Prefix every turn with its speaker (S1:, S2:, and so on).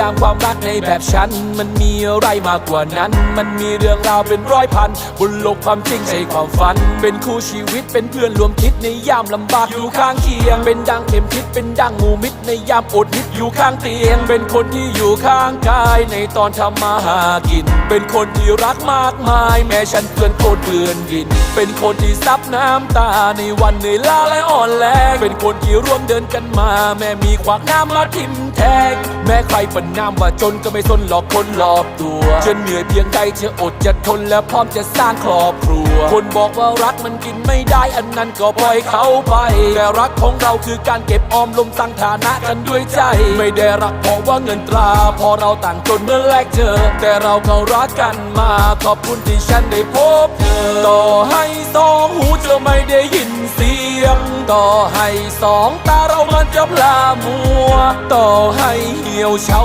S1: ยามความรักในแบบฉัน มันมีอะไรมากกว่านั้น มันมีเรื่องราวเป็นร้อยพัน บนโลกความจริงใช่ความฝัน เป็นคู่ชีวิตเป็นเพื่อนรวมคิดในยามลำบากอยู่ข้างเคียง เป็นดังเข็มทิศเป็นดังหมูมิตรในยามอดฮิตอยู่ข้างเตียง เป็นคนที่อยู่ข้างกายในตอนทำมาหากิน เป็นคนที่รักมากมาย แม้ฉันเพื่อนโคตรเพื่อนกิน เป็นคนที่ซับน้ำตาในวันเหนื่อยล้าและอ่อนแรงเป็นคนที่ร่วมเดินกันมา แม่มีขวากน้ำมาทิมแทงแม้ใครประนามว่าจนก็ไม่สนหลอกคนรอบตัวจะเหนื่อยเพียงใดจะอดจะทนและพร้อมจะสร้างครอบครัว คนบอกว่ารักมันกินไม่ได้อันนั้นก็ปล่อยเขาไป แต่รักของเราคือการเก็บออมลมสร้างฐานะกันด้วยใจ ไม่ได้รักเพราะว่าเงินตรา พอเราต่างจนเมื่อแรกเจอ แต่เราก็รักกันมา ขอบคุณที่ฉันได้พบเธอ ต่อให้สองหูจะไม่ได้ยินเสียง ต่อให้สองตาเรามันจะพลามัว ต่อให้เหี่ยวเฉา